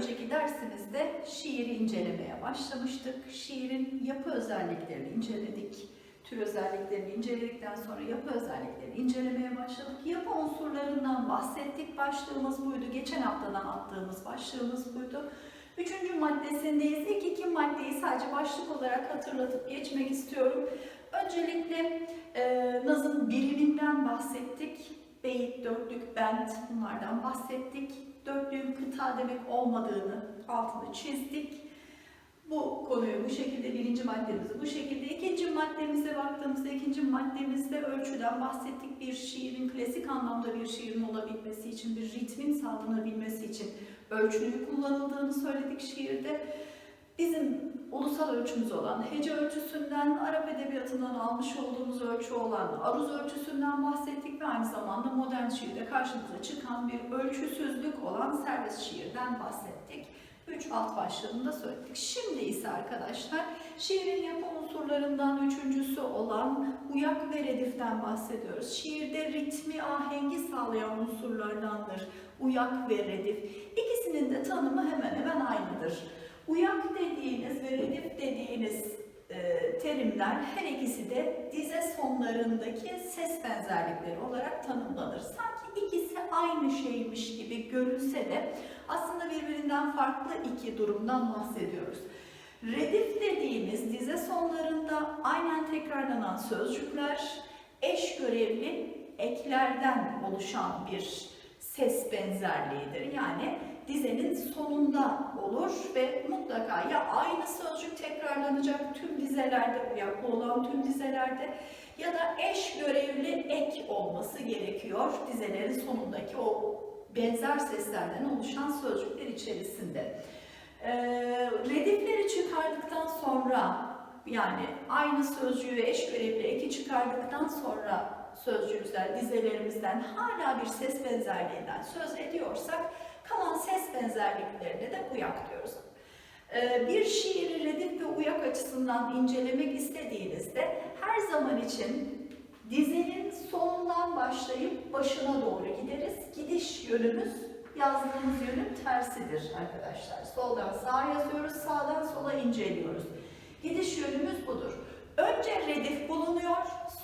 önceki dersimizde şiiri incelemeye başlamıştık. Şiirin yapı özelliklerini inceledik. Tür özelliklerini inceledikten sonra yapı özelliklerini incelemeye başladık. Yapı unsurlarından bahsettik. Başlığımız buydu. Geçen haftadan attığımız başlığımız buydu. Üçüncü maddesindeyiz. İlk iki maddeyi sadece başlık olarak hatırlatıp geçmek istiyorum. Öncelikle e, Naz'ın biriminden bahsettik. Beyit, dörtlük, bent bunlardan bahsettik. Dörtlüğün kıta demek olmadığını altını çizdik. Bu konuyu bu şekilde birinci maddemizi bu şekilde ikinci maddemize baktığımızda ikinci maddemizde ölçüden bahsettik. Bir şiirin klasik anlamda bir şiirin olabilmesi için bir ritmin sağlanabilmesi için ölçünün kullanıldığını söyledik şiirde. Bizim ulusal ölçümüz olan hece ölçüsünden, Arap edebiyatından almış olduğumuz ölçü olan aruz ölçüsünden bahsettik ve aynı zamanda modern şiirde karşımıza çıkan bir ölçüsüzlük olan serbest şiirden bahsettik. Üç alt başlığını da söyledik. Şimdi ise arkadaşlar şiirin yapı unsurlarından üçüncüsü olan uyak ve rediften bahsediyoruz. Şiirde ritmi, ahengi sağlayan unsurlardandır uyak ve redif. İkisinin de tanımı hemen hemen aynıdır. Uyak dediğiniz ve redif dediğiniz e, terimler her ikisi de dize sonlarındaki ses benzerlikleri olarak tanımlanır. Sanki ikisi aynı şeymiş gibi görünse de aslında birbirinden farklı iki durumdan bahsediyoruz. Redif dediğimiz dize sonlarında aynen tekrarlanan sözcükler eş görevli eklerden oluşan bir ses benzerliğidir. Yani dizenin sonunda olur ve mutlaka ya aynı sözcük tekrarlanacak tüm dizelerde, uyaklı olan tüm dizelerde ya da eş görevli ek olması gerekiyor dizelerin sonundaki o benzer seslerden oluşan sözcükler içerisinde. Ee, redifleri çıkardıktan sonra yani aynı sözcüğü eş görevli eki çıkardıktan sonra sözcüğümüzden, dizelerimizden hala bir ses benzerliğinden söz ediyorsak kalan ses benzerliklerine de uyak diyoruz. Ee, bir şiiri redif ve uyak açısından incelemek istediğinizde her zaman için dizinin sonundan başlayıp başına doğru gideriz. Gidiş yönümüz yazdığımız yönün tersidir arkadaşlar. Soldan sağa yazıyoruz, sağdan sola inceliyoruz. Gidiş yönümüz budur. Önce redif bulunuyor,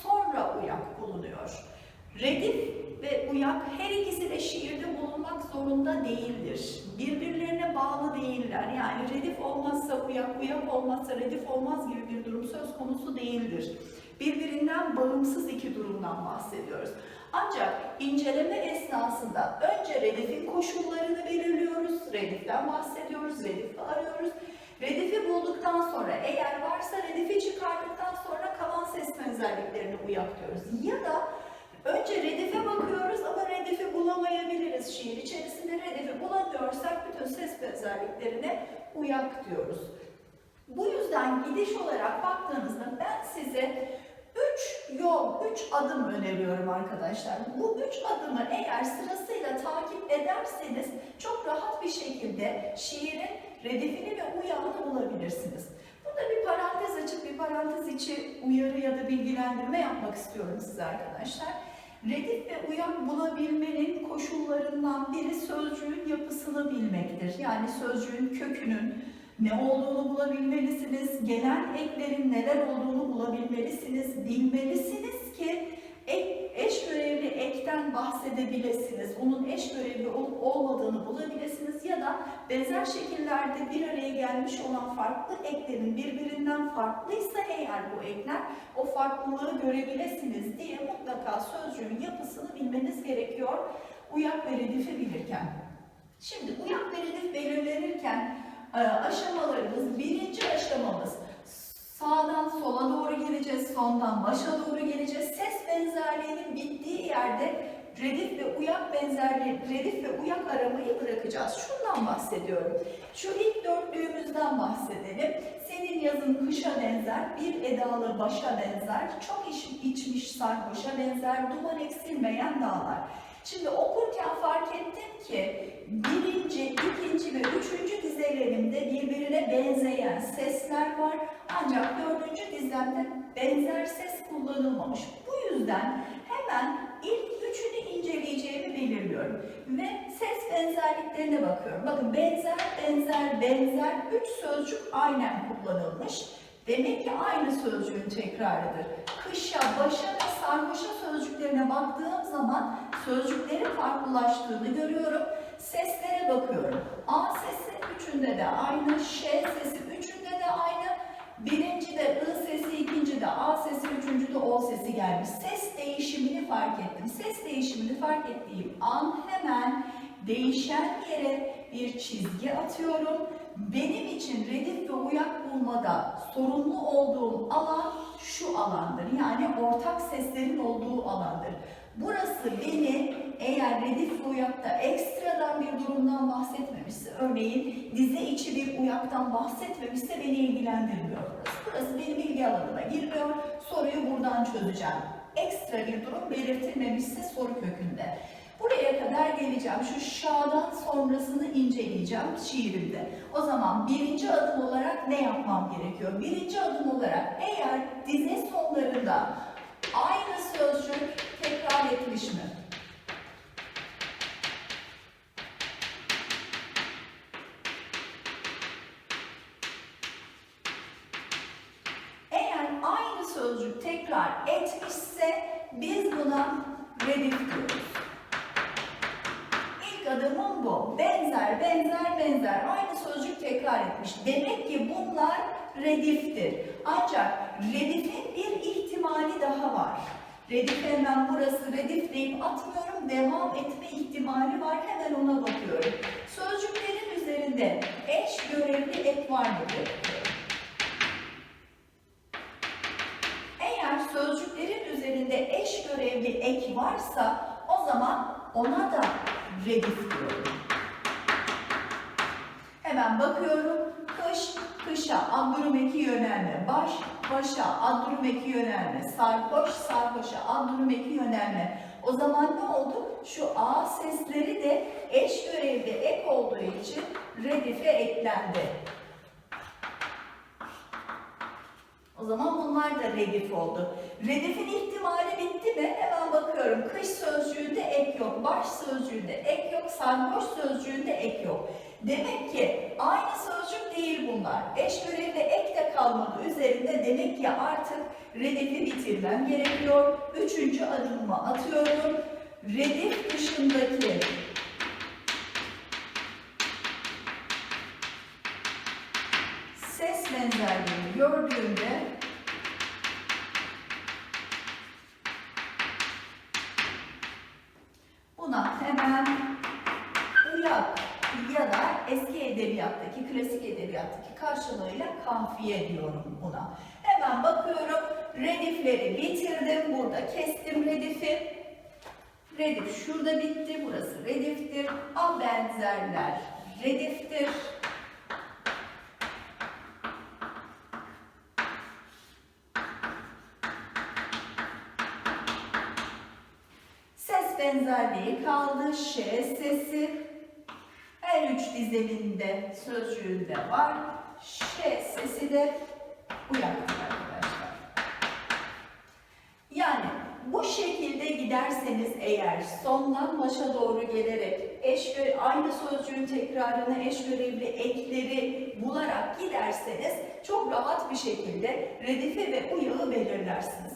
sonra uyak bulunuyor. Redif ve uyak her ikisi de şiirde bulunmak zorunda değildir. Birbirlerine bağlı değiller. Yani redif olmazsa uyak, uyak olmazsa redif olmaz gibi bir durum söz konusu değildir. Birbirinden bağımsız iki durumdan bahsediyoruz. Ancak inceleme esnasında önce redifin koşullarını belirliyoruz. Rediften bahsediyoruz, redifi arıyoruz. Redifi bulduktan sonra eğer varsa redifi çıkardıktan sonra kalan ses benzerliklerini uyak diyoruz. Ya da önce redife bakıyoruz ama redifi bulamayabiliriz. Şiir içerisinde redifi bulamıyorsak bütün ses benzerliklerine uyak diyoruz. Bu yüzden gidiş olarak baktığınızda ben size üç yol, üç adım öneriyorum arkadaşlar. Bu üç adımı eğer sırasıyla takip ederseniz çok rahat bir şekilde şiirin redifini ve uyağını bulabilirsiniz. Burada bir parantez açıp bir parantez içi uyarı ya da bilgilendirme yapmak istiyorum size arkadaşlar. Redif ve uyak bulabilmenin koşullarından biri sözcüğün yapısını bilmektir. Yani sözcüğün kökünün ne olduğunu bulabilmelisiniz, gelen eklerin neler olduğunu bulabilmelisiniz, bilmelisiniz ki görevli ekten bahsedebilirsiniz, onun eş görevli olup olmadığını bulabilirsiniz ya da benzer şekillerde bir araya gelmiş olan farklı eklerin birbirinden farklıysa eğer bu ekler o farklılığı görebilirsiniz diye mutlaka sözcüğün yapısını bilmeniz gerekiyor uyak ve redifi bilirken. Şimdi uyak ve redif belirlenirken e, aşamalarımız, birinci aşamamız sağdan sola doğru geleceğiz, sondan başa doğru geleceğiz. Ses benzerliğinin bittiği yerde redif ve uyak benzerliği, redif ve uyak aramayı bırakacağız. Şundan bahsediyorum. Şu ilk dörtlüğümüzden bahsedelim. Senin yazın kışa benzer, bir edalı başa benzer, çok iç, içmiş sarhoşa benzer, duman eksilmeyen dağlar. Şimdi okurken fark ettim ki birinci, ikinci ve üçüncü dizelerimde birbirine benzeyen sesler var. Ancak dördüncü dizemde benzer ses kullanılmamış. Bu yüzden hemen ilk üçünü inceleyeceğimi belirliyorum. Ve ses benzerliklerine bakıyorum. Bakın benzer, benzer, benzer üç sözcük aynen kullanılmış. Demek ki aynı sözcüğün tekrarıdır. Kışa, başa ve sarhoşa sözcüklerine baktığım zaman sözcüklerin farklılaştığını görüyorum. Seslere bakıyorum. A sesi üçünde de aynı, Ş sesi üçünde de aynı. Birinci de I sesi, ikinci de A sesi, üçüncü de O sesi gelmiş. Ses değişimini fark ettim. Ses değişimini fark ettiğim an hemen değişen yere bir çizgi atıyorum. Benim için redif ve uyak bulmada sorumlu olduğum alan şu alandır. Yani ortak seslerin olduğu alandır. Burası beni eğer redif ve uyakta ekstradan bir durumdan bahsetmemişse, örneğin dize içi bir uyaktan bahsetmemişse beni ilgilendirmiyor burası. Burası benim ilgi alanıma girmiyor. Soruyu buradan çözeceğim. Ekstra bir durum belirtilmemişse soru kökünde. Buraya kadar geleceğim. Şu şa'dan sonrasını inceleyeceğim şiirimde. O zaman birinci adım olarak ne yapmam gerekiyor? Birinci adım olarak eğer dize sonlarında aynı sözcük tekrar etmiş mi? Eğer aynı sözcük tekrar etmişse biz buna redif diyoruz. İlk adımım bu. Benzer, benzer, benzer. Aynı sözcük tekrar etmiş. Demek ki bunlar rediftir. Ancak redifin bir ihtimali daha var. Redif hemen burası redif deyip atmıyorum. Devam etme ihtimali var. Hemen ona bakıyorum. Sözcüklerin üzerinde eş görevli ek var mı diye bakıyorum. Eğer sözcüklerin üzerinde eş görevli ek varsa o zaman ona da redif diyorum. Hemen bakıyorum. Kış, kışa, andrum eki yönelme. Baş, başa, andrum eki yönelme. Sarhoş, sarhoşa, andrum eki yönelme. O zaman ne oldu? Şu A sesleri de eş görevli ek olduğu için redife eklendi. O zaman bunlar da redif oldu. Redifin ihtimali bitti mi? Hemen bakıyorum. Kış sözcüğünde ek yok, baş sözcüğünde ek yok, sarhoş sözcüğünde ek yok. Demek ki aynı sözcük değil bunlar. Eş görevli ek de kalmadı üzerinde. Demek ki artık redifi bitirmem gerekiyor. Üçüncü adımımı atıyorum. Redif dışındaki gördüğümde buna hemen uyak ya da eski edebiyattaki, klasik edebiyattaki karşılığıyla kafiye diyorum buna. Hemen bakıyorum, redifleri bitirdim, burada kestim redifi. Redif şurada bitti, burası rediftir. A benzerler rediftir. Benzerliği kaldı. Ş sesi. Her üç dizemin de sözcüğünde var. Ş sesi de uyaktır arkadaşlar. Yani bu şekilde giderseniz eğer sondan başa doğru gelerek eş aynı sözcüğün tekrarını eş görevli ekleri bularak giderseniz çok rahat bir şekilde redife ve uyağı belirlersiniz.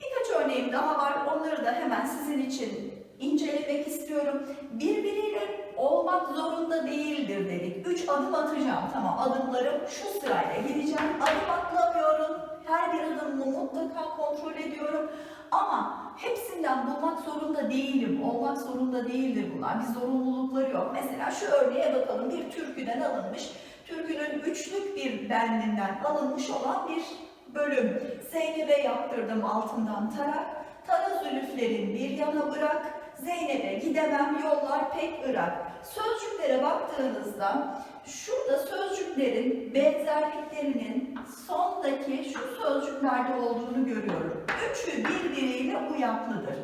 Birkaç örneğim daha var. Onları da hemen sizin için incelemek istiyorum. Birbiriyle olmak zorunda değildir dedik. Üç adım atacağım. Tamam adımlarım şu sırayla gideceğim. Adım atlamıyorum. Her bir adımımı mutlaka kontrol ediyorum. Ama hepsinden bulmak zorunda değilim. Olmak zorunda değildir bunlar. Bir zorunlulukları yok. Mesela şu örneğe bakalım. Bir türküden alınmış. Türkünün üçlük bir bendinden alınmış olan bir bölüm. Zeynep'e yaptırdım altından tarak. Tara zülüflerin bir yana bırak. Zeynep'e gidemem yollar pek ırak. Sözcüklere baktığınızda şurada sözcüklerin benzerliklerinin sondaki şu sözcüklerde olduğunu görüyorum. Üçü birbiriyle uyaklıdır.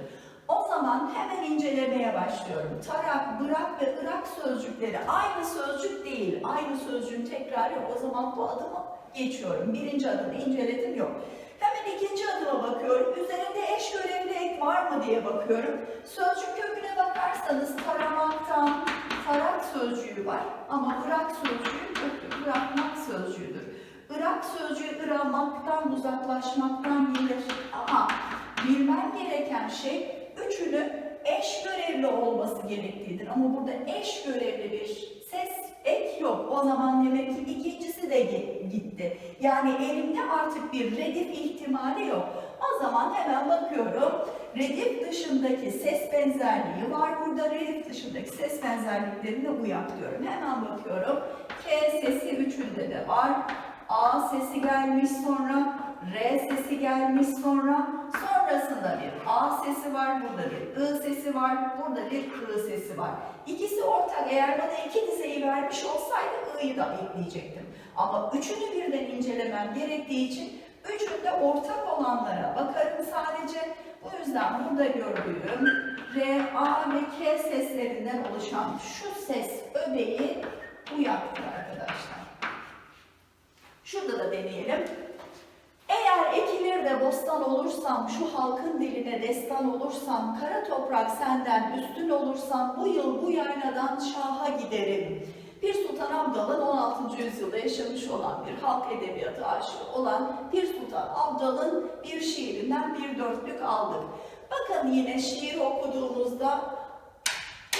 O zaman hemen incelemeye başlıyorum. Tarak, bırak ve ırak sözcükleri aynı sözcük değil. Aynı sözcüğün tekrarı yok. O zaman bu adımı geçiyorum. Birinci adımı inceledim yok. Hemen ikinci adıma bakıyorum. Üzerinde eş görevli ek var mı diye bakıyorum. Sözcük köküne bakarsanız taramaktan tarak sözcüğü var ama bırak sözcüğü yoktur. Bırakmak sözcüğüdür. Irak sözcüğü ıramaktan, uzaklaşmaktan gelir. Ama bilmen gereken şey üçünü eş görevli olması gereklidir. Ama burada eş görevli bir ses ek yok. O zaman demek ki ikincisi de gi- gitti. Yani elimde artık bir redif ihtimali yok. O zaman hemen bakıyorum. Redif dışındaki ses benzerliği var. Burada redif dışındaki ses benzerliklerine uyak diyorum. Hemen bakıyorum. K sesi üçünde de var. A sesi gelmiş sonra, R sesi gelmiş sonra, sonrasında bir A sesi var, burada bir I sesi var, burada bir I sesi var. İkisi ortak. Eğer bana iki dizeyi vermiş olsaydı I'yı da ekleyecektim. Ama üçünü birden incelemem gerektiği için üçünde ortak olanlara bakarım sadece. Bu yüzden burada gördüğüm R, A ve K seslerinden oluşan şu ses öbeği uyaktır arkadaşlar. Şurada da deneyelim. Eğer ekilir de bostan olursam, şu halkın diline destan olursam, kara toprak senden üstün olursam, bu yıl bu yayladan şaha giderim. Pir Sultan Abdal'ın 16. yüzyılda yaşamış olan bir halk edebiyatı aşığı olan Pir Sultan Abdal'ın bir şiirinden bir dörtlük aldık. Bakın yine şiir okuduğumuzda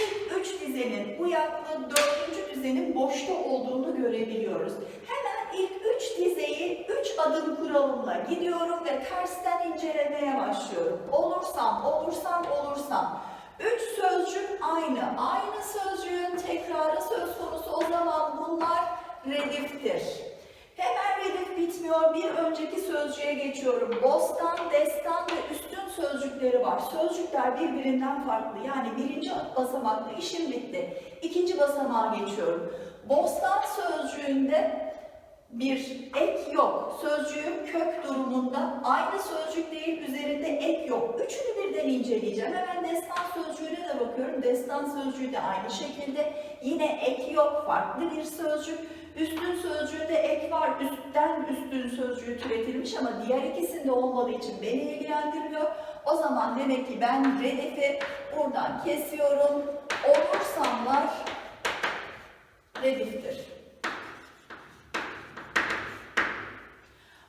İlk üç dizenin uyaklı, dördüncü dizenin boşta olduğunu görebiliyoruz. Hemen ilk üç adım kuralımla gidiyorum ve tersten incelemeye başlıyorum. Olursam, olursam, olursam. Üç sözcük aynı. Aynı sözcüğün tekrarı söz konusu o zaman bunlar rediftir. Hemen redif bitmiyor. Bir önceki sözcüğe geçiyorum. Bostan, destan ve üstün sözcükleri var. Sözcükler birbirinden farklı. Yani birinci basamakta işim bitti. İkinci basamağa geçiyorum. Bostan sözcüğünde bir ek yok. Sözcüğün kök durumunda aynı sözcük değil, üzerinde ek yok. Üçünü birden inceleyeceğim. Hemen destan sözcüğüne de bakıyorum. Destan sözcüğü de aynı şekilde. Yine ek yok, farklı bir sözcük. Üstün sözcüğünde ek var. Üstten üstün sözcüğü türetilmiş ama diğer ikisinde olmadığı için beni ilgilendirmiyor. O zaman demek ki ben redifi buradan kesiyorum. Olursamlar rediftir.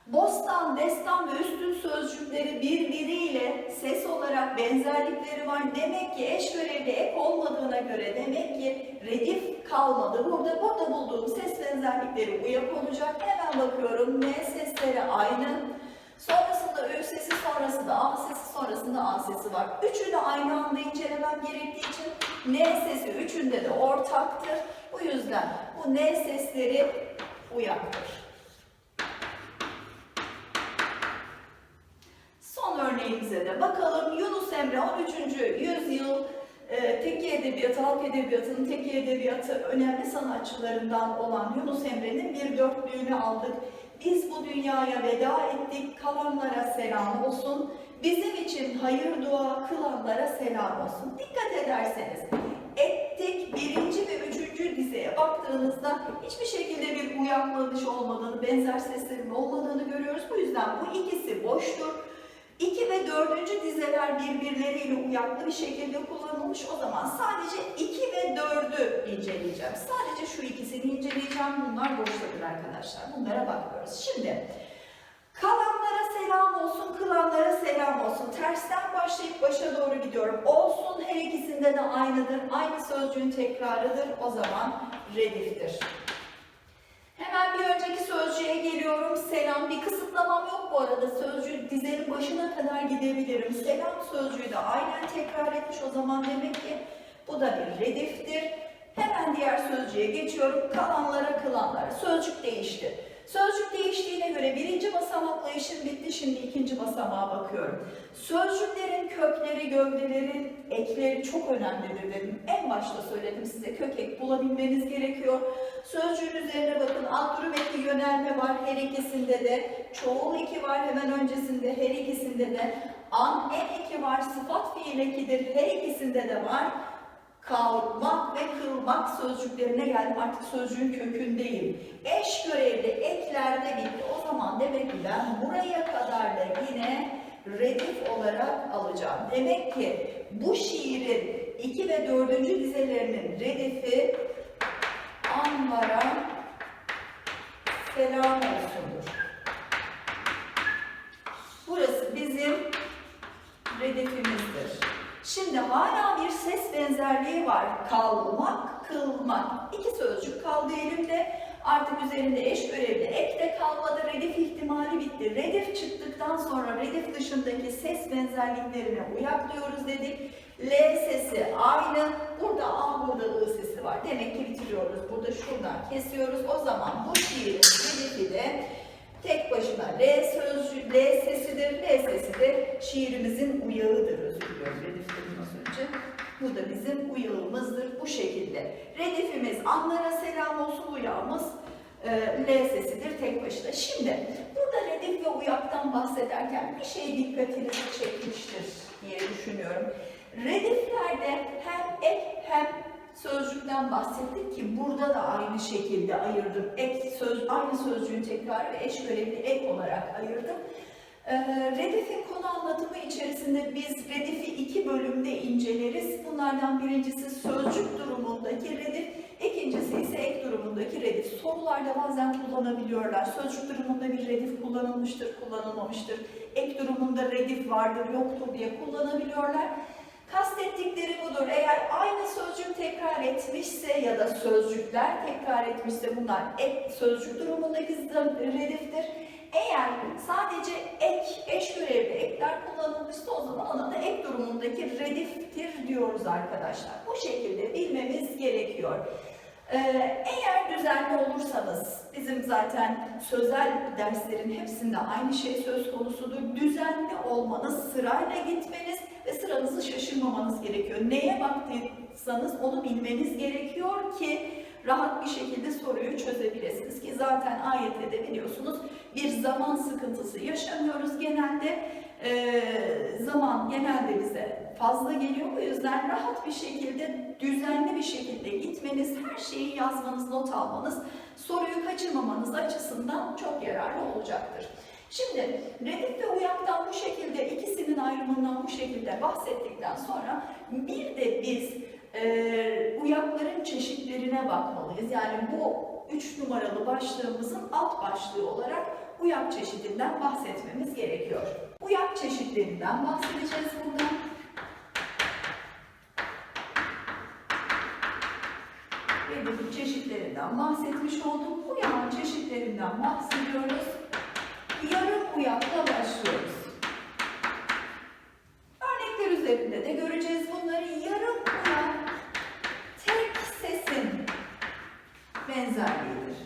Bostan, destan ve üstün sözcükleri birbiriyle ses olarak benzerlikleri var. Demek ki eş görevli ek olmadığına göre demek ki redif kalmadı. Burada burada bulduğum ses benzerlikleri uyak olacak. Hemen bakıyorum. N sesleri aynı. Sonrasında Ö sesi, sonrasında A sesi, sonrasında A sesi var. Üçü de aynı anda incelemem gerektiği için N sesi üçünde de ortaktır. Bu yüzden bu N sesleri uyaktır. Örneğimize de bakalım. Yunus Emre 13. yüzyıl e, Tekke Edebiyatı, Halk Edebiyatı'nın Tekke Edebiyatı önemli sanatçılarından olan Yunus Emre'nin bir dörtlüğünü aldık. Biz bu dünyaya veda ettik, kalanlara selam olsun. Bizim için hayır dua kılanlara selam olsun. Dikkat ederseniz ettik birinci ve üçüncü dizeye baktığınızda hiçbir şekilde bir uyaklanış olmadığını, benzer seslerin olmadığını görüyoruz. Bu yüzden bu ikisi boştur. 2 ve 4. dizeler birbirleriyle uyaklı bir şekilde kullanılmış. O zaman sadece 2 ve 4'ü inceleyeceğim. Sadece şu ikisini inceleyeceğim. Bunlar boştadır arkadaşlar. Bunlara bakıyoruz. Şimdi kalanlara selam olsun, kılanlara selam olsun. Tersten başlayıp başa doğru gidiyorum. Olsun her ikisinde de aynıdır. Aynı sözcüğün tekrarıdır. O zaman rediftir. Hemen bir önceki sözcüğe geliyorum. Selam. Bir kısıtlamam yok bu arada. Sözcüğü dizenin başına kadar gidebilirim. Selam sözcüğü de aynen tekrar etmiş. O zaman demek ki bu da bir rediftir. Hemen diğer sözcüğe geçiyorum. Kalanlara kılanlara. Sözcük değişti. Sözcük değiştiğine göre birinci basamakla işim bitti. Şimdi ikinci basamağa bakıyorum. Sözcüklerin kökleri, gövdeleri, ekleri çok önemlidir dedim. En başta söyledim size kök ek bulabilmeniz gerekiyor. Sözcüğün üzerine bakın. Alt durum eki yönelme var her ikisinde de. Çoğul eki var hemen öncesinde her ikisinde de. An, en eki var. Sıfat fiil ekidir her ikisinde de var. Kalmak ve kılmak sözcüklerine geldim. Artık sözcüğün kökündeyim. Eş görevli eklerde bitti. O zaman demek ki ben buraya kadar da yine redif olarak alacağım. Demek ki bu şiirin 2 ve 4. dizelerinin redifi anlara selam olsundur. Burası bizim redefimizdir. Şimdi hala bir ses benzerliği var. Kalmak, kılmak. İki sözcük kaldı elimde. Artık üzerinde eş görevli ek de kalmadı. Redif ihtimali bitti. Redif çıktıktan sonra redif dışındaki ses benzerliklerine uyaklıyoruz dedik. L sesi aynı. Burada A, burada I sesi var. Demek ki bitiriyoruz. Burada şuradan kesiyoruz. O zaman bu şiirin redifi de tek başına L sözcüğü, L sesidir. L sesi de şiirimizin uyağıdır. Özür diliyorum redif dedim az önce. Bu da bizim uyağımızdır bu şekilde. Redifimiz anlara selam olsun uyağımız e, L sesidir tek başına. Şimdi burada redif ve uyaktan bahsederken bir şey dikkatinizi çekmiştir diye düşünüyorum. Rediflerde hem ek hem sözcükten bahsettik ki burada da aynı şekilde ayırdım. Ek söz, aynı sözcüğün tekrarı ve eş görevli ek olarak ayırdım. Ee, Redif'in konu anlatımı içerisinde biz Redif'i iki bölümde inceleriz. Bunlardan birincisi sözcük durumundaki Redif, ikincisi ise ek durumundaki Redif. Sorularda bazen kullanabiliyorlar. Sözcük durumunda bir Redif kullanılmıştır, kullanılmamıştır. Ek durumunda Redif vardır, yoktur diye kullanabiliyorlar. Kastettikleri budur. Eğer aynı sözcük tekrar etmişse ya da sözcükler tekrar etmişse bunlar ek sözcük durumundaki rediftir. Eğer sadece ek, eş görevli ekler kullanılmışsa o zaman ona da ek durumundaki rediftir diyoruz arkadaşlar. Bu şekilde bilmemiz gerekiyor. Ee, eğer düzenli olursanız, bizim zaten sözel derslerin hepsinde aynı şey söz konusudur. Düzenli olmanız, sırayla gitmeniz ve sıranızı şaşırmamanız gerekiyor. Neye baktıysanız onu bilmeniz gerekiyor ki rahat bir şekilde soruyu çözebilirsiniz ki zaten ayette de biliyorsunuz bir zaman sıkıntısı yaşamıyoruz genelde. Ee, zaman genelde bize fazla geliyor. O yüzden rahat bir şekilde, düzenli bir şekilde gitmeniz, her şeyi yazmanız, not almanız, soruyu kaçırmamanız açısından çok yararlı olacaktır. Şimdi redif ve uyaktan bu şekilde ikisinin ayrımından bu şekilde bahsettikten sonra bir de biz e, uyakların çeşitlerine bakmalıyız. Yani bu üç numaralı başlığımızın alt başlığı olarak uyak çeşidinden bahsetmemiz gerekiyor. Uyak çeşitlerinden bahsedeceğiz buradan. Redifin çeşitlerinden bahsetmiş olduk. Uyağın çeşitlerinden bahsediyoruz. Yarım uyakla başlıyoruz. Örnekler üzerinde de göreceğiz bunları. Yarım uyak tek sesin benzerliğidir.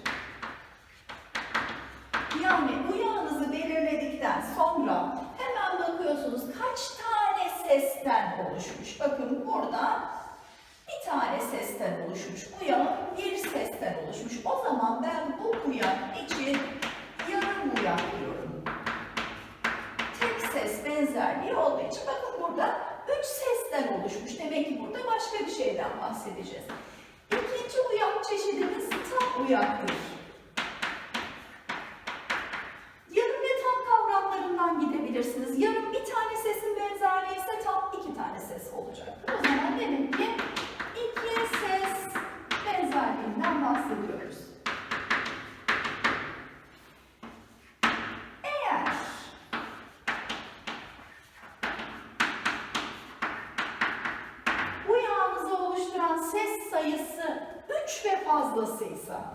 Yani uyağınızı belirledikten sonra hemen bakıyorsunuz kaç tane sesten oluşmuş. Bakın burada bir tane sesten oluşmuş. Uyağın bir sesten oluşmuş. O zaman ben bu uyak için yarım uyak diyorum. Tek ses benzerliği olduğu için bakın burada üç sesten oluşmuş. Demek ki burada başka bir şeyden bahsedeceğiz. İkinci uyak çeşidimiz tam uyaktır. Yarım ve tam kavramlarından gidebilirsiniz. Yarım bir tane sesin benzerliği ise tam iki tane ses olacaktır. O zaman demek ki iki ses benzerliğinden bahsediyoruz. Eğer uyağınızı oluşturan ses sayısı 3 ve fazlasıysa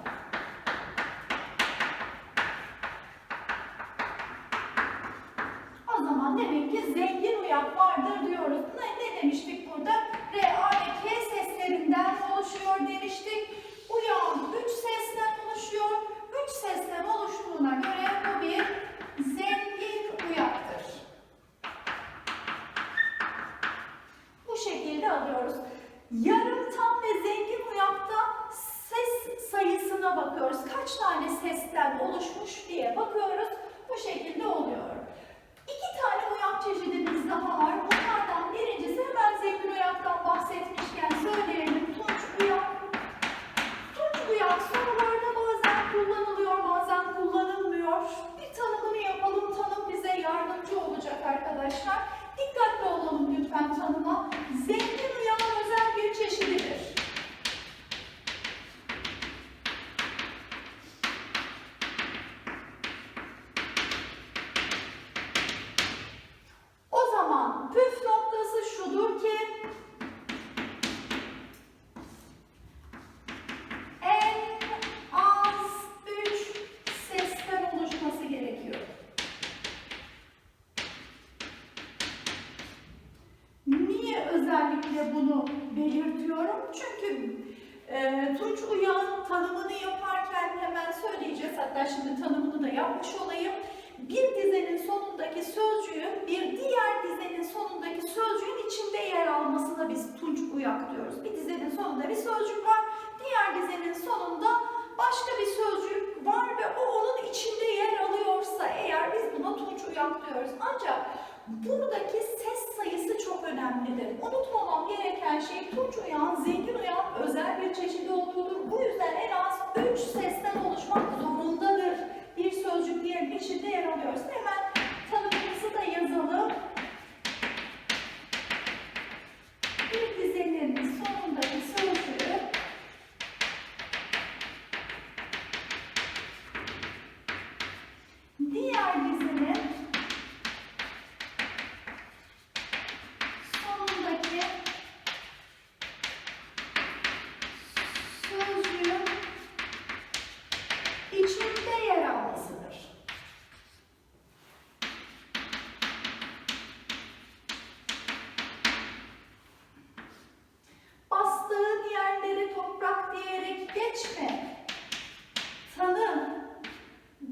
o zaman demek ki zengin uyak vardır diyoruz. Ne, ne demiştik burada? R, A ve K seslerinden oluşuyor demiştik. Uyağın 3 sesten oluşuyor. 3 sesten oluştuğuna göre bu bir zengin uyaktır. Bu şekilde alıyoruz. Yarım tam ve zengin uyakta ses sayısına bakıyoruz. Kaç tane sesten oluşmuş diye bakıyoruz. Bu şekilde oluyor. İki tane uyak çeşidimiz daha var. Bunlardan birincisi hemen zengin uyaktan bahsetmişken söyleyelim. arkadaşlar. Dikkatli olalım lütfen tanıma. Zengin uyan özel bir çeşididir. O zaman püf noktası şudur ki en az üç sesten oluşması gerekiyor. Niye özellikle bunu belirtiyorum? Çünkü e, Tunç Uyan tanımını yaparken hemen söyleyeceğiz. Hatta şimdi tanımını da yapmış olayım. Bir dizenin sonundaki sözcüğün bir diğer dizenin sonundaki sözcüğün içinde yer almasına biz Tunç Uyak diyoruz. Bir dizenin sonunda bir sözcük var. Diğer dizenin sonunda başka bir sözcük var ve o onun içinde yer alıyorsa eğer biz buna Tunç Uyak diyoruz. Ancak buradaki ses sayısı çok önemlidir. Unutmamam gereken şey Tunç Uyan, Zengin Uyan özel bir çeşidi olduğudur. Bu yüzden en az 3 sesten oluşmak zorundadır. Bir sözcük diğerinin içinde yer alıyoruz. Hemen tanımımızı da yazalım. Bir dizenin sonundaki sözcüğü diğer dizinin sonundaki sözcüğün içinde yer almasıdır. Bastığın yerleri toprak diyerek geçme. Tanı.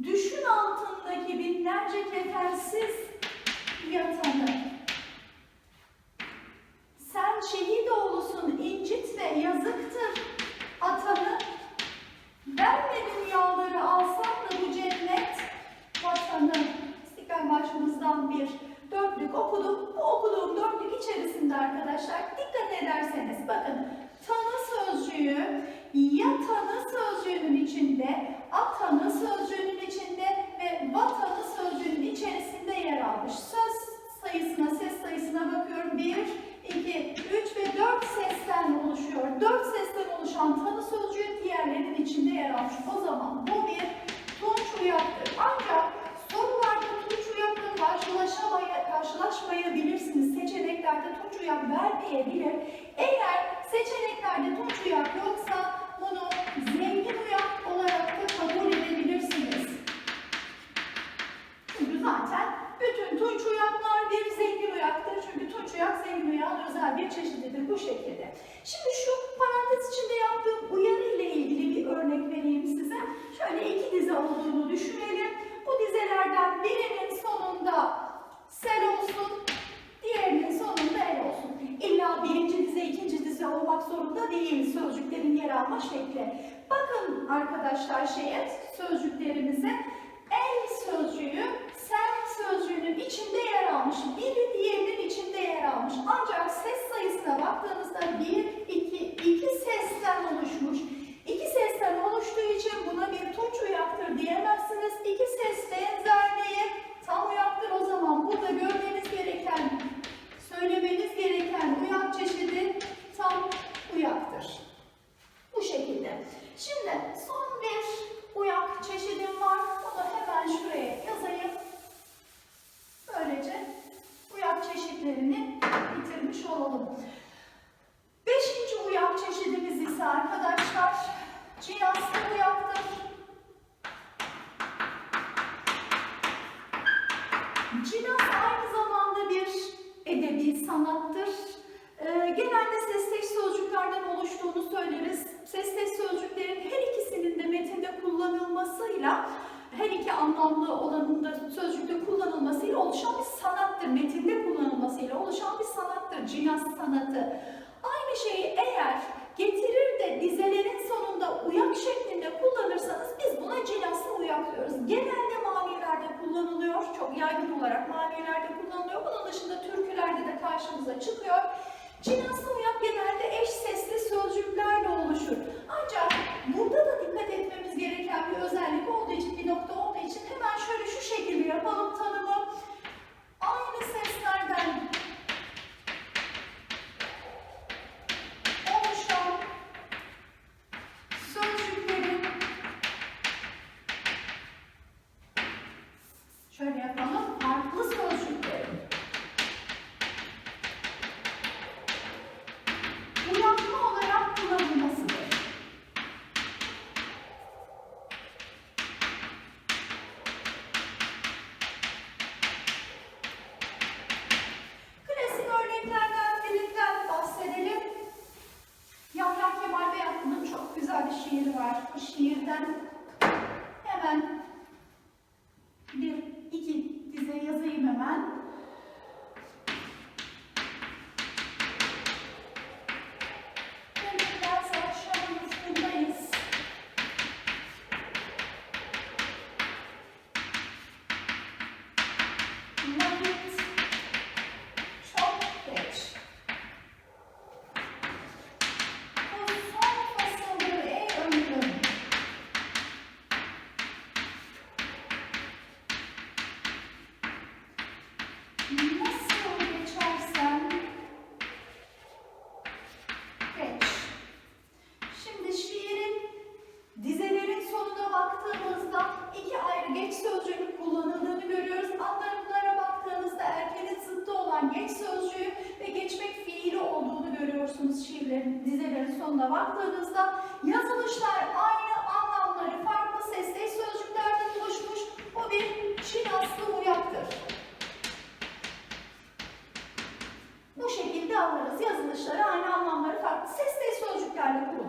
Düşün altındaki binlerce kefensiz yatanı. Sen şehit oğlusun incitme yazıktır atanı. Vermedin yağları alsan da bu cennet vatanı. İstiklal Marşımızdan bir dörtlük okudum. Bu okuduğum dörtlük içerisinde arkadaşlar dikkat ederseniz bakın tanı sözcüğü ya tanı sözcüğünün içinde, atanı sözcüğünün içinde ve vatanı sözcüğünün içerisinde yer almış. Söz sayısına, ses sayısına bakıyorum. 1, 2, 3 ve 4 sesten oluşuyor. 4 sesten oluşan tanı sözcüğü diğerlerinin içinde yer almış. O zaman bu bir tunç uyaktır. Ancak sorularda tunç uyakla karşılaşamaya, karşılaşmayabilirsiniz. Seçeneklerde tunç uyak vermeyebilir. Eğer seçeneklerde tunç uyak yoksa bunu zengin uyak olarak da kabul edebilirsiniz. Çünkü zaten bütün tunç uyaklar bir zengin uyaktır. Çünkü tunç uyak zengin uyağın özel bir çeşididir bu şekilde. Şimdi şu parantez içinde yaptığım uyarı ile ilgili bir örnek vereyim size. Şöyle iki dize olduğunu düşünelim. Bu dizelerden birinin sonunda sel olsun, diğerinin sonunda el olsun. İlla birinci dize, ikinci dize olmak zorunda değil sözcüklerin yer alma şekli. Bakın arkadaşlar şeye, sözcüklerimize el sözcüğü sen sözcüğünün içinde yer almış. Biri diğerinin içinde yer almış. Ancak ses sayısına baktığınızda bir, iki, iki sesten oluşmuş. İki sesten oluştuğu için buna bir tunç uyaktır diyemezsiniz. İki ses benzerliği tam uyaktır o zaman. Burada görmeniz gereken, söylemeniz gereken uyak çeşidi tam uyaktır. Bu şekilde. Şimdi son bir uyak çeşidim var. Onu hemen şuraya yazayım. Böylece uyak çeşitlerini bitirmiş olalım. Beşinci uyak çeşidimiz ise arkadaşlar cinaslı uyaktır. Cinas aynı zamanda bir edebi sanattır. Ee, genelde sesteş sözcüklerden oluştuğunu söyleriz. Sesteş sözcüklerin her ikisinin de metinde kullanılmasıyla her iki anlamlı olanında sözcükte kullanılmasıyla oluşan bir sanattır. Metinde kullanılmasıyla oluşan bir sanattır. Cinas sanatı. Aynı şeyi eğer getirir de dizelerin sonunda uyak şeklinde kullanırsanız biz buna cinaslı uyak diyoruz. Genelde manilerde kullanılıyor. Çok yaygın olarak manilerde kullanılıyor. Bunun dışında türkülerde de karşımıza çıkıyor. Cinaslı uyak genelde eş sesli sözcüklerle oluşur. Ancak burada da dikkat etmemiz gereken bir özellik olduğu için, bir nokta olduğu için hemen şöyle şu şekilde yapalım tanımı. Aynı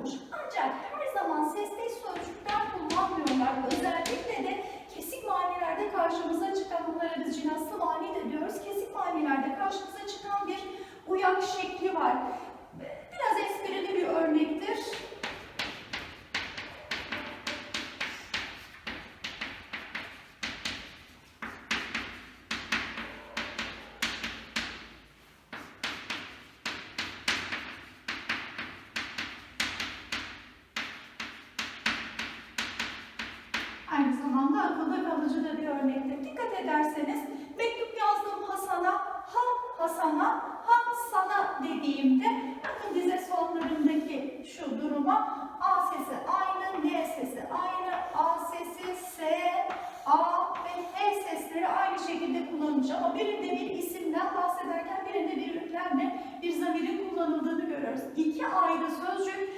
kullanılmış. Ancak her zaman sesli sözcükler kullanmıyorlar. Özellikle de kesik manilerde karşımıza çıkan, bunlara biz cinaslı mani de diyoruz. Kesik manilerde karşımıza çıkan bir uyak şekli var. Biraz esprili bir örnektir. kullanılmış ama birinde bir isimden bahsederken birinde bir ünlemle bir zamirin kullanıldığını görüyoruz. İki ayrı sözcük